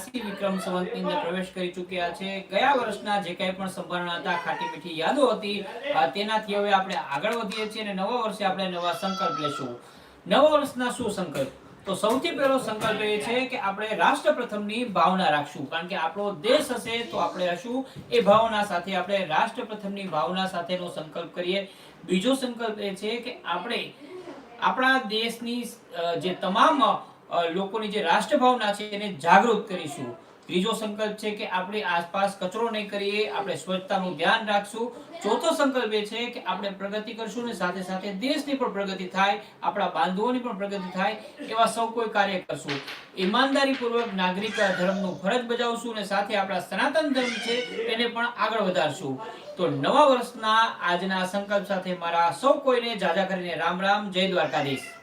રાશિ વિક્રમ સંવતની અંદર પ્રવેશ કરી ચૂક્યા છે. ગયા વર્ષના જે કંઈ પણ સંભારણા હતા, ખાટી મીઠી યાદો હતી તેનાથી હવે આપણે આગળ વધીએ છીએ અને નવા વર્ષે આપણે નવા સંકલ્પ લેશું. નવા વર્ષના શું સંકલ્પ? તો સૌથી પહેલો સંકલ્પ એ છે કે આપણે રાષ્ટ્ર પ્રથમની ભાવના રાખશું. કારણ કે આપણો દેશ હશે તો આપણે હશું. એ ભાવના સાથે આપણે રાષ્ટ્ર પ્રથમની ભાવના સાથેનો સંકલ્પ કરીએ. બીજો સંકલ્પ એ છે કે આપણે આપણા દેશની જે તમામ લોકોની જે રાષ્ટ્ર ભાવના છે એને જાગૃત કરીશું. ત્રીજો સંકલ્પ છે કે આપણે આસપાસ કચરો નહીં કરીએ, આપણે સ્વચ્છતાનું ધ્યાન રાખશું. ચોથો સંકલ્પ એ છે કે આપણે પ્રગતિ કરશું ને સાથે સાથે દેશની પણ પ્રગતિ થાય, આપણા બાંધવોની પણ પ્રગતિ થાય, એવા સૌ કોઈ કાર્ય કરશું. ઈમાનદારીપૂર્વક નાગરિક ધર્મનું ફરજ બજાવશું અને સાથે આપણા સનાતન ધર્મ છે એને પણ આગળ વધારશું. તો નવા વર્ષના આજના સંકલ્પ સાથે મારા સૌ કોઈને જાજા કરીને રામ રામ, જય દ્વારકાધીશ.